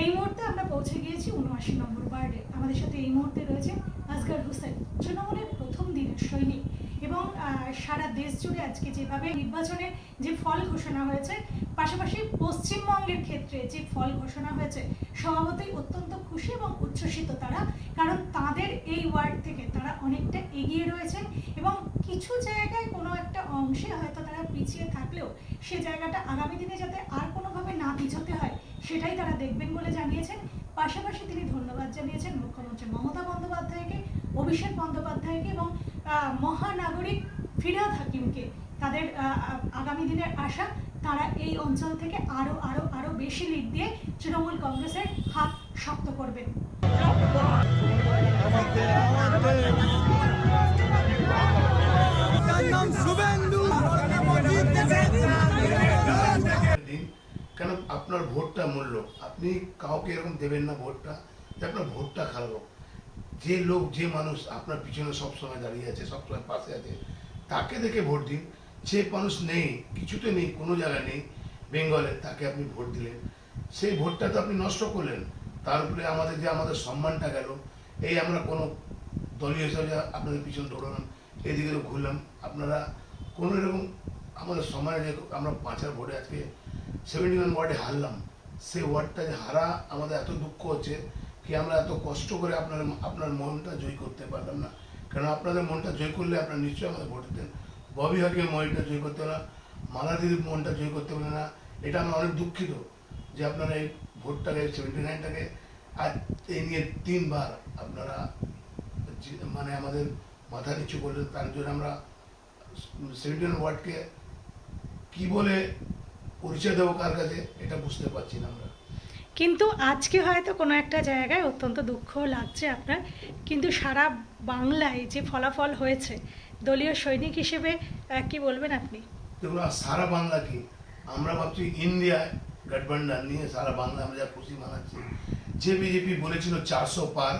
এই মুহূর্তে আমরা পৌঁছে গিয়েছি উনআশি নম্বর ওয়ার্ডে। আমাদের সাথে এই মুহূর্তে রয়েছে আসগার হোসেন তৃণমূলের প্রথম দিনের সৈনিক। এবং সারা দেশ জুড়ে আজকে যেভাবে নির্বাচনে যে ফল ঘোষণা হয়েছে, পাশাপাশি পশ্চিমবঙ্গের ক্ষেত্রে যে ফল ঘোষণা হয়েছে, স্বভাবতই অত্যন্ত খুশি এবং উচ্ছ্বসিত তারা। কারণ তাদের এই ওয়ার্ড থেকে তারা অনেকটা এগিয়ে রয়েছেন এবং কিছু জায়গায় অংশে হয়তো তারা পিছিয়ে থাকলেও সে জায়গাটা আগামী দিনে যাতে আর কোনোভাবে না পিছোতে হয়, সেটাই তারা দেখবেন বলে জানিয়েছেন। পাশাপাশি তিনি ধন্যবাদ জানিয়েছেন মুখ্যমন্ত্রী মমতা বন্দ্যোপাধ্যায়কে, অভিষেক বন্দ্যোপাধ্যায়কে এবং মহানাগরিক ফিরাদ হাকিমকে। তাদের আগামী দিনের আশা, তারা এই অঞ্চল থেকে আরও আরও আরও বেশি লিড দিয়ে তৃণমূল কংগ্রেসের হাত শক্ত করবেন। কেন আপনার ভোটটা মূল্য, আপনি কাউকে এরকম দেবেন না ভোটটা যে আপনার ভোটটা খারাপ হোক। যে লোক, যে মানুষ আপনার পিছনে সবসময় দাঁড়িয়ে আছে, সবসময় পাশে আছে, তাকে দেখে ভোট দিন। যে মানুষ নেই, কিছুতে নেই, কোনো জায়গায় নেই, বেঙ্গলে তাকে আপনি ভোট দিলেন। সেই ভোটটা তো আপনি নষ্ট করলেন। তার উপরে আমাদের যে আমাদের সম্মানটা গেল, এই আমরা কোনো দলীয় হিসাবে আপনাদের পিছনে দৌড়ালাম, এদিকে ঘুরলাম। আপনারা কোনো এরকম আমাদের যে আমরা পাঁচার ভোটে আজকে সেভেন্টি ওয়ান ওয়ার্ডে হারলাম। সেই ওয়ার্ডটা যে হারা, আমাদের এত দুঃখ হচ্ছে কি আমরা এত কষ্ট করে আপনার আপনার মনটা জয় করতে পারলাম না। কারণ আপনাদের মনটা জয় করলে আপনারা নিশ্চয়ই আমাদের ভোট দিতেন। ববি হাকিমের মনটা জয় করতে না মালা দিদির মনটা জয় করতে পারলেন না। এটা আমরা অনেক দুঃখিত যে আপনারা এই ভোটটাকে সেভেন্টি নাইনটাকে আজ এই নিয়ে তিনবার আপনারা মানে আমাদের মাথা নিচু করলেন। তার জন্য আমরা সেভেন্টি ওয়ান ওয়ার্ডকে কি বলে পরিচয় দেবো কার কাছে এটা বুঝতে পারছি না আমরা। কিন্তু আজকে হয়তো কোনো একটা জায়গায় অত্যন্ত দুঃখ লাগছে আপনার কিন্তু সারা বাংলায় যে ফলাফল হয়েছে দলীয় সৈনিক হিসেবে কি বলবেন আপনি? দেখুন আর সারা বাংলা কি? আমরা ভাবছি ইন্ডিয়ায় গঠবন্ধন নিয়ে সারা বাংলা আমরা যা খুশি মানাচ্ছি। যে বিজেপি বলেছিল চারশো পার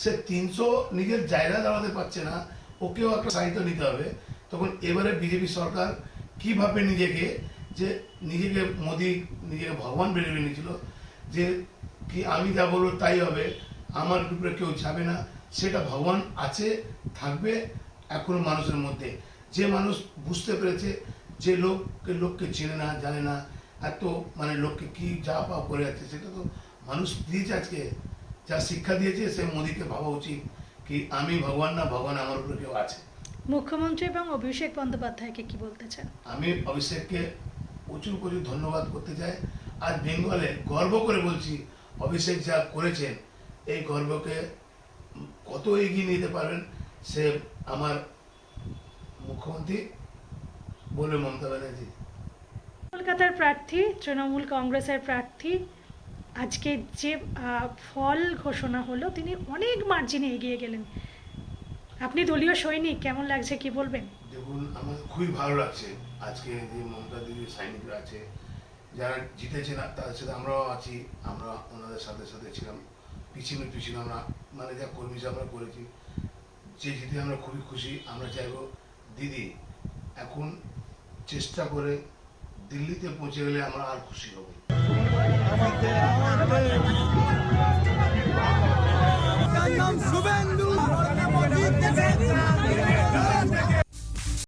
সে তিনশো নিজের জায়গা দাঁড়াতে পারছে না ওকেও একটা সাহিত্য নিতে হবে। তখন এবারে বিজেপি সরকার কীভাবে নিজেকে যে নিজেকে মোদি নিজেকে ভগবান বেড়ে নিয়েছিল যে কি আমি যা বলব তাই হবে আমার উপরে কেউ যাবে না সেটা ভগবান আছে থাকবে এখনও মানুষের মধ্যে। যে মানুষ বুঝতে পেরেছে যে লোককে লোককে চেনে না জানে না এত মানে লোককে কি যা পা করে যাচ্ছে সেটা তো মানুষ দিয়েছে আজকে। যা শিক্ষা দিয়েছে সে মোদিকে ভাবা উচিত কি আমি ভগবান না ভগবান আমার উপরে কেউ আছে। মুখ্যমন্ত্রী এবং অভিষেক বন্দ্যোপাধ্যায়কে কি বলতে চান? আমি অভিষেককে প্রচুর প্রচুর ধন্যবাদ করতে চাই। আর বেঙ্গলে গর্ব করে বলছি, অভিষেক যা করেছেন, এই গর্বকে কত এগিয়ে নিতে পারবেন সে আমার মুখ্যমন্ত্রী বলবে মমতা ব্যানার্জি। কলকাতার প্রার্থী, তৃণমূল কংগ্রেসের প্রার্থী, আজকে যে ফল ঘোষণা হলো, তিনি অনেক মার্জিনে এগিয়ে গেলেন। আপনি দলীয় সৈনিক, কেমন লাগছে কি বলবেন? দেখুন, আমার খুবই ভালো লাগছে। আজকে যে মমতা দিদির সৈনিকরা আছে, যারা জিতেছেন তাদের সাথে আমরাও আছি, আমরা ওনাদের সাথে সাথে ছিলাম। পিছিয়ে পিছিয়ে আমরা মানে যা কর্মী আমরা করেছি, যে জিতে আমরা খুবই খুশি। আমরা চাইব, দিদি, এখন চেষ্টা করে দিল্লিতে পৌঁছে গেলে আমরা আর খুশি হব।